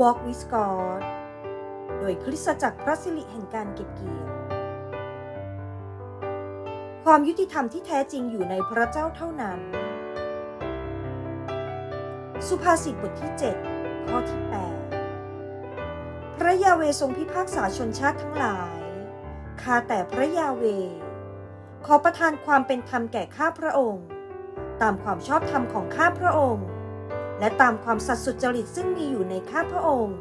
Walk with God โดยคริสตจักรพระสิริแห่งการเก็บเกี่ยว ความยุติธรรมที่แท้จริงอยู่ในพระเจ้าเท่านั้น สุภาษิตบทที่ 7 ข้อที่ 8 พระยาเวทรงพิพากษาชนชาติทั้งหลาย ข้าแต่พระยาเว ขอประทานความเป็นธรรมแก่ข้าพระองค์ ตามความชอบธรรมของข้าพระองค์ และตามความสัตย์สุจริตซึ่งมีอยู่ในข้าพระองค์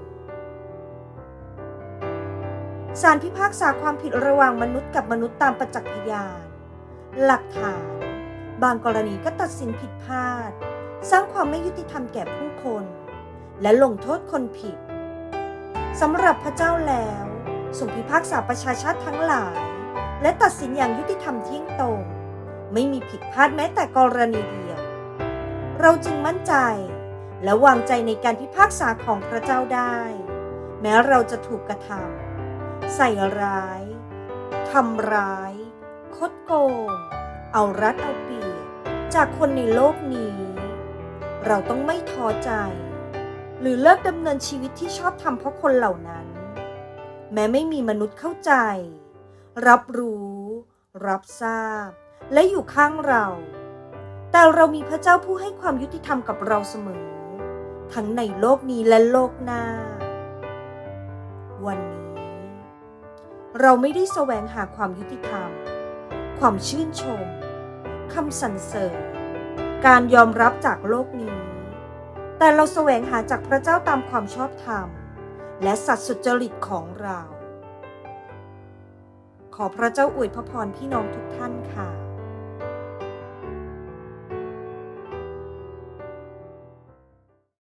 ศาลพิพากษาความผิดระหว่างมนุษย์กับมนุษย์ตามประจักษ์พยาน หลักฐาน บางกรณีก็ตัดสินผิดพลาด สร้างความไม่ยุติธรรมแก่ผู้คน และลงโทษคนผิดสำหรับพระเจ้าแล้วทรงพิพากษาประชาชาติทั้งหลาย และตัดสินอย่างยุติธรรมเที่ยงตรง ไม่มีผิดพลาดแม้แต่กรณีเดียว เราจึงมั่นใจ และวางใจในการพิพากษาของพระเจ้าได้ แม้เราจะถูกกระทำใส่ร้ายทำร้าย คดโกง เอารัดเอาเปรียบจากคนในโลกนี้ เราต้องไม่ท้อใจ หรือเลิกดำเนินชีวิตที่ชอบทำเพราะคนเหล่านั้น แม้ไม่มีมนุษย์เข้าใจ รับรู้ รับทราบ และอยู่ข้างเรา แต่เรามีพระเจ้าผู้ให้ความยุติธรรมกับเราเสมอ ทั้งในโลกนี้และโลกหน้า วันนี้ เราไม่ได้แสวงหาความยุติธรรม ความชื่นชมคำสรรเสริญ การยอมรับจากโลกนี้ แต่เราแสวงหาจากพระเจ้าตามความชอบธรรม และสัตย์สุจริตของเรา ขอพระเจ้าอวยพระพรพี่น้องทุกท่านค่ะ